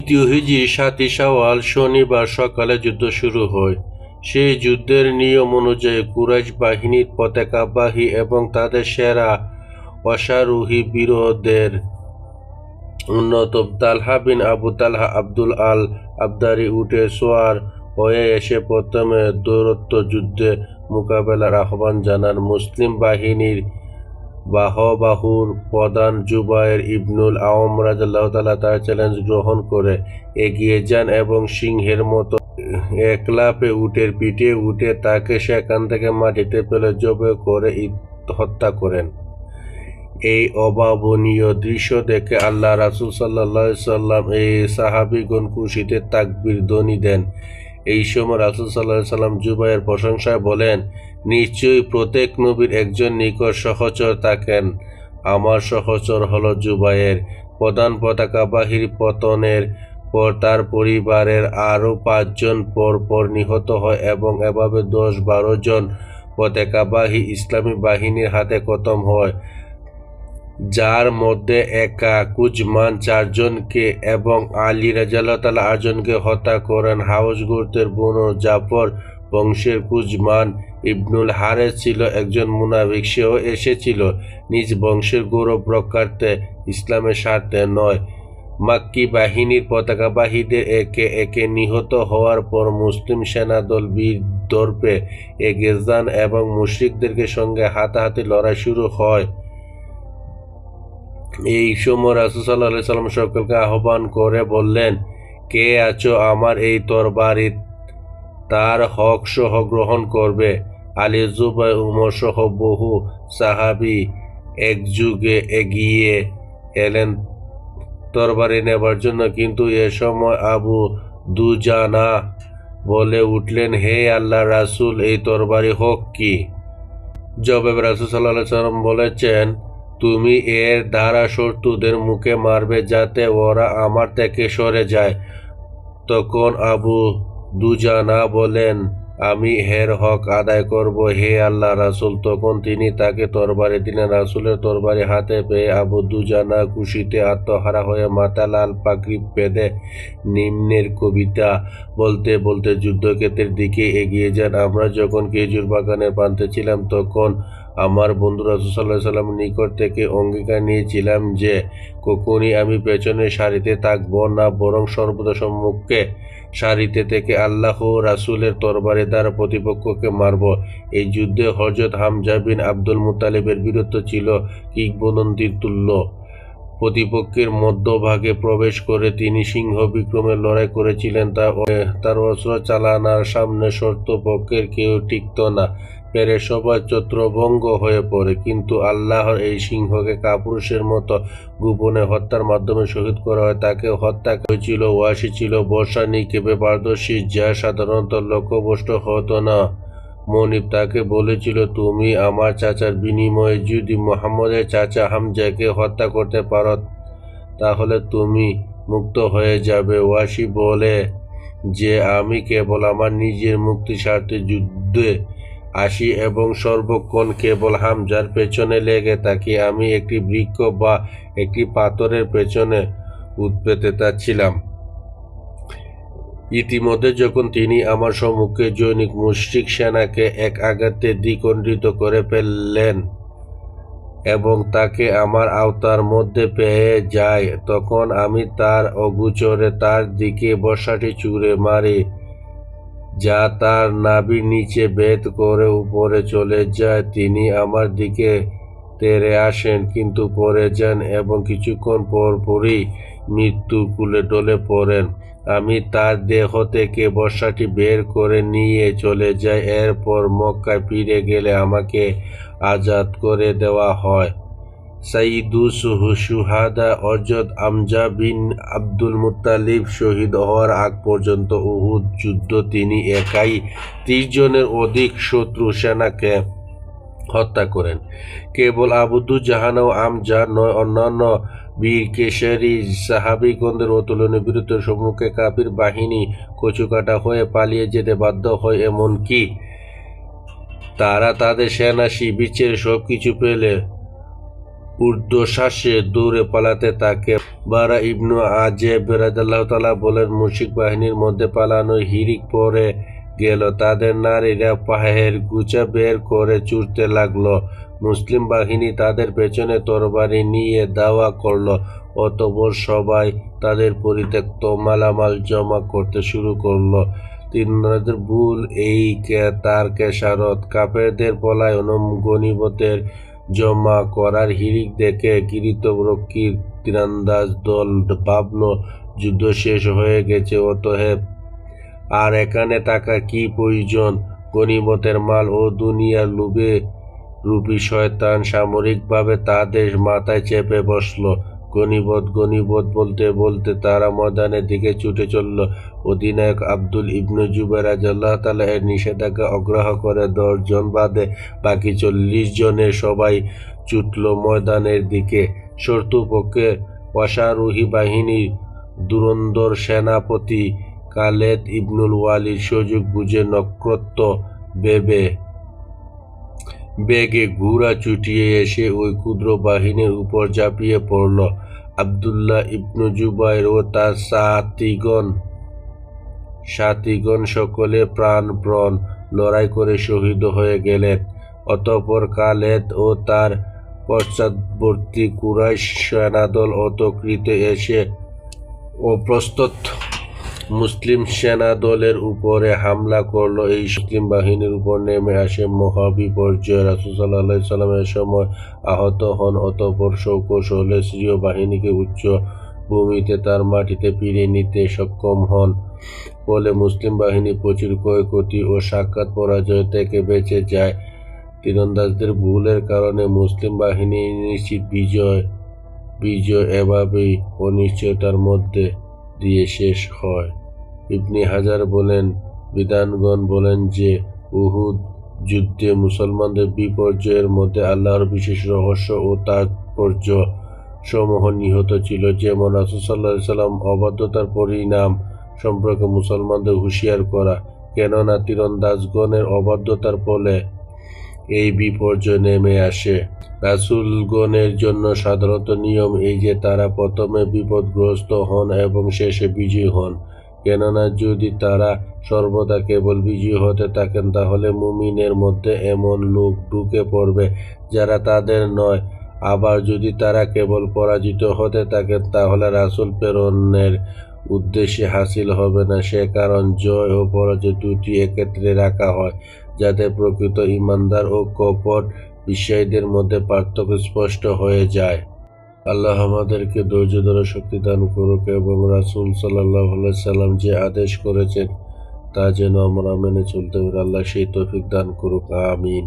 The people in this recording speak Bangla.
দ্বিতীয় হিজি সাতই শাওয়াল শনিবার সকালে যুদ্ধ শুরু হয়। সেই যুদ্ধের নিয়ম অনুযায়ী কুরাইশ বাহিনীর পতাকাবাহী এবং তাদের সেরা অশ্বারোহী বীরদের অন্যতম তালহা বিন আবু তালহা আব্দুল আল আবদারি উঠে সোয়ার হয়ে এসে প্রথমে দূরত্ব যুদ্ধে মোকাবেলার আহ্বান জানান। মুসলিম বাহিনীর বাহবাহুর প্রধান জুবায়ের ইবনুল আওম রাজাল্লাহ তালা তার চ্যালেঞ্জ গ্রহণ করে এগিয়ে যান এবং সিংহের মতো একলাপে উটের পিঠে উঠে তাকে সেখান থেকে মাটিতে ফেলে জবে করে হত্যা করেন। এই অভাবনীয় দৃশ্য দেখে আল্লাহ রাসুল সাল্লাহ সাল্লাম এই সাহাবিগণ খুশিতে তাকবির ধ্বনি দেন। এই সময় রাসুল সাল্লাহ সাল্লাম জুবাইয়ের প্রশংসায় বলেন, নিশ্চয়ই প্রত্যেক নবীর একজন নিকট সহচর থাকেন। আমার সহচর হল জুবাইয়ের প্রধান পতাকাবাহীর পতনের পর তার পরিবারের আরও পাঁচজন পর পর নিহত হয় এবং এভাবে দশ বারো জন পতাকাবাহী ইসলামী বাহিনীর হাতে খতম হয়। যার মধ্যে একা কুজমান চারজনকে এবং আলী রাজাল্লাহ আটজনকে হত্যা করেন হাউস গুরুতের বোনো জাফর বংশের কুজমান ইবনুল হারেস ছিল একজন মুনাফিক, সেও এসেছিল নিজ বংশের গৌরব রক্ষার্থে ইসলামের স্বার্থে নয়। মাক্কি বাহিনীর পতাকাবাহীদের একে একে নিহত হওয়ার পর মুসলিম সেনাদল বীর দর্পে এগিয়ে যান এবং মুশরিকদেরকে সঙ্গে হাতাহাতি লড়াই শুরু হয়। এই সময় রাসুল সাল্লাহ সাল্লাম সকলকে আহ্বান করে বললেন, কে আছো? আমার এই তরবারি তার হক সহ গ্রহণ করবে। আলী জুবাই উমর সহ বহু সাহাবি একযুগে এগিয়ে এলেন তরবারি নেবার জন্য। কিন্তু এ সময় আবু দুজানা বলে উঠলেন, হে আল্লাহ রাসূল, এই তরবারি হোক কি? জবাবে রাসুল সাল্লাহ সাল্লাম বলেছেন তুমি এর দ্বারা শত্রুদের মুখে মারবে যাতে ওরা আমার থেকে সরে যায়। তখন আবু দুজানা বলেন, আমি হের হক আদায় করব, হে আল্লাহ রাসুল। তখন তিনি তাকে তরবারি দিলেন। রাসূলের তরবারি হাতে পেয়ে আবু দুজানা খুশিতে আত্মহারা হয়ে মাথা লাল পাগড়ি বেঁধে নিম্নের কবিতা বলতে বলতে যুদ্ধক্ষেত্রের দিকে এগিয়ে যান। আমরা যখন খেজুর বাগানের প্রান্তে ছিলাম, তখন আমার বন্ধু রাসূল সাল্লাহ সাল্লাম নিকট থেকে অঙ্গীকার নিয়েছিলাম যে, কখনই আমি পেছনের সারিতে থাকব না, বরং সর্বদা সম্মুখে সারিতে থেকে আল্লাহ রাসূলের তরবারি দ্বারা প্রতিপক্ষকে মারব। এই যুদ্ধে হজরত হামজা বিন আব্দুল মুতালিবের বীরত্ব ছিল কিংবদন্তির তুল্য। প্রতিপক্ষের মধ্যভাগে প্রবেশ করে তিনি সিংহ বিক্রমে লড়াই করেছিলেন, তা, তার অস্ত্র চালানার সামনে শর্তপক্ষের কেউ টিকত না। পেরে সবাই চত্রভঙ্গ হয়ে পড়ে, কিন্তু আল্লাহর এই সিংহকে কাপুরুষের মতো গোপনে হত্যার মাধ্যমে শহীদ করা হয়। তাকে হত্যা হয়েছিল, ওয়াসি ছিল, বর্ষা নিক্ষেপে পারদর্শী, যা সাধারণত লক্ষ্যভ্রষ্ট হতো না। মনিব তাকে বলেছিল, তুমি আমার চাচার বিনিময়ে যদি মোহাম্মদের চাচা হামজাকে হত্যা করতে পারো, তাহলে তুমি মুক্ত হয়ে যাবে। ওয়াসি বলে যে, আমি কেবল আমার নিজের মুক্তি স্বার্থে যুদ্ধে আসি এবং সর্বক্ষণ কেবল হামজার পেছনে লেগে থাকি। আমি একটি বৃক্ষ বা একটি পাথরের পেছনে উৎপেতে ছিলাম ইতিমধ্যে যখন তিনি আমার সম্মুখে জৈনিক মুশরিক সেনাকে এক আঘাতে দ্বিখণ্ডিত করে ফেললেন এবং তাকে আমার আওতার মধ্যে পেয়ে যায়, তখন আমি তার অগুচরে তার দিকে বসাটি চুড়ে মারি। যা তার নাভির নিচে বেদ করে উপরে চলে যায়, তিনি আমার দিকে তেরে আসেন, কিন্তু পরে যান এবং কিছুক্ষণ পর পরই মৃত্যুর কুলে ডলে পড়েন। আমি তার দেহ থেকে বর্ষাটি বের করে নিয়ে চলে যাই, এরপর মক্কায় ফিরে গেলে আমাকে আজাদ করে দেওয়া হয়। সাইদু সুহাদা অজদ আমজা বিন আব্দুল মুত্তালিব শহীদ হওয়ার আগ পর্যন্ত উহুদ যুদ্ধ তিনি একাই ত্রিশ জনের অধিক শত্রু সেনাকে হত্যা করেন। কেবল আবুদু জাহান ও আমজা নয়, অন্যান্য বীর কেশরী সাহাবিগণদের অতুলনীয় বীরত্বের সম্মুখে কাবির বাহিনী কচুকাটা হয়ে পালিয়ে যেতে বাধ্য হয়, এমনকি তারা তাদের সেনা ছেড়ে সব কিছু পেলে ঊর্ধ্বশ্বাসে দূরে পালাতে তাকে বারা ইবনু আজেব রাজাল্লাহ বলেন মুশিক বাহিনীর মধ্যে পালানো হিরিক পরে গেল। তাদের নারীরা পায়ের গুচা বের করে চুরতে লাগল। মুসলিম বাহিনী তাদের পেছনে তরবারি নিয়ে দাওয়া করল। অতপর সবাই তাদের পরিত্যক্ত মালামাল জমা করতে শুরু করল। তিনদের ভুল এই কে- তার কেশারত কাপেরদের পলায়ন গণিবতের জমা করার হিড়িক দেখে কিরিতরক্ষীর তীরান্দাজ দল ভাবল, যুদ্ধ শেষ হয়ে গেছে অতহেব আর এখানে থাকা কি প্রয়োজন? গণিমতের মাল ও দুনিয়ার লোভে রূপী শয়তান সামরিকভাবে তাদের মাথায় চেপে বসল। গণিবত গণিবত বলতে বলতে তারা ময়দানের দিকে ছুটে চলল। অধিনায়ক আব্দুল ইবনু জুবাইর রাজাল্লাহ তালা এর নিষেধাজ্ঞা অগ্রাহ করে দশজন বাদে বাকি চল্লিশ জনের সবাই ছুটল ময়দানের দিকে। শত্রুপক্ষে অশারোহী বাহিনীর দুরন্দর সেনাপতি কালেদ ইবনুল ওয়ালির সুযোগ বুঝে নক্ষত্র বেবে বেগে ঘোড়া চুটিয়ে এসে ওই ক্ষুদ্র বাহিনীর উপর ঝাঁপিয়ে পড়ল। আবদুল্লাহ ইবনু জুবাইর ও তার সাতিগণ সাথীগণ সকলে প্রাণপ্রণ লড়াই করে শহীদ হয়ে গেলেন। অতঃপর কালেদ ও তার পশ্চাৎবর্তী কুরাইশ সেনাদল অতকৃতে এসে ও প্রস্তুত মুসলিম সেনা দলের উপরে হামলা করল। এই মুসলিম বাহিনীর উপর নেমে আসে মহাবিপর্যয় রাসুসাল্লাহ সাল্লামের সময় আহত হন। অতপর সৌকৌশলে সিরীয় বাহিনীকে উচ্চ ভূমিতে তার মাটিতে ফিরিয়ে নিতে সক্ষম হন। ফলে মুসলিম বাহিনী প্রচুর ক্ষয়ক্ষতি ও সাক্ষাৎ পরাজয় থেকে বেঁচে যায়। তীরন্দাজদের ভুলের কারণে মুসলিম বাহিনী নিশ্চিত বিজয় বিজয় এভাবেই অনিশ্চয়তার মধ্যে দিয়ে শেষ হয়। ইবনি হাজার বলেন, বিধানগণ বলেন যে, উহুদ যুদ্ধে মুসলমানদের বিপর্যয়ের মধ্যে আল্লাহর বিশেষ রহস্য ও তাৎপর্য সমূহ নিহত ছিল। যেমন রাসুসাল্লাহ সাল্লাম অবাধ্যতার পরিণাম সম্পর্কে মুসলমানদের হুঁশিয়ার করা, কেননা তীরন্দাজগণের অবাধ্যতার ফলে এই বিপর্যয় নেমে আসে। রাসূলগণের জন্য সাধারণত নিয়ম এই যে, তারা প্রথমে বিপদগ্রস্ত হন এবং শেষে বিজয়ী হন। কেননা যদি তারা সর্বদা কেবল বিজয়ী হতে থাকেন, তাহলে মুমিনের মধ্যে এমন লোক ঢুকে পড়বে যারা তাদের নয়। আবার যদি তারা কেবল পরাজিত হতে থাকেন, তাহলে রাসূল প্রেরণের উদ্দেশ্যে হাসিল হবে না। সে কারণ জয় ও পরাজয় দুটি একত্রে রাখা হয়, যাতে প্রকৃত ইমানদার ও কপট বিশ্বাসীদের মধ্যে পার্থক্য স্পষ্ট হয়ে যায়। আল্লাহ আমাদেরকে ধৈর্য ধরে শক্তি দান করুক এবং রাসুল সাল্লাহ সাল্লাম যে আদেশ করেছেন, তা যেন আমরা মেনে চলতে পারি। আল্লাহ সেই তৌফিক দান করুক। আমিন।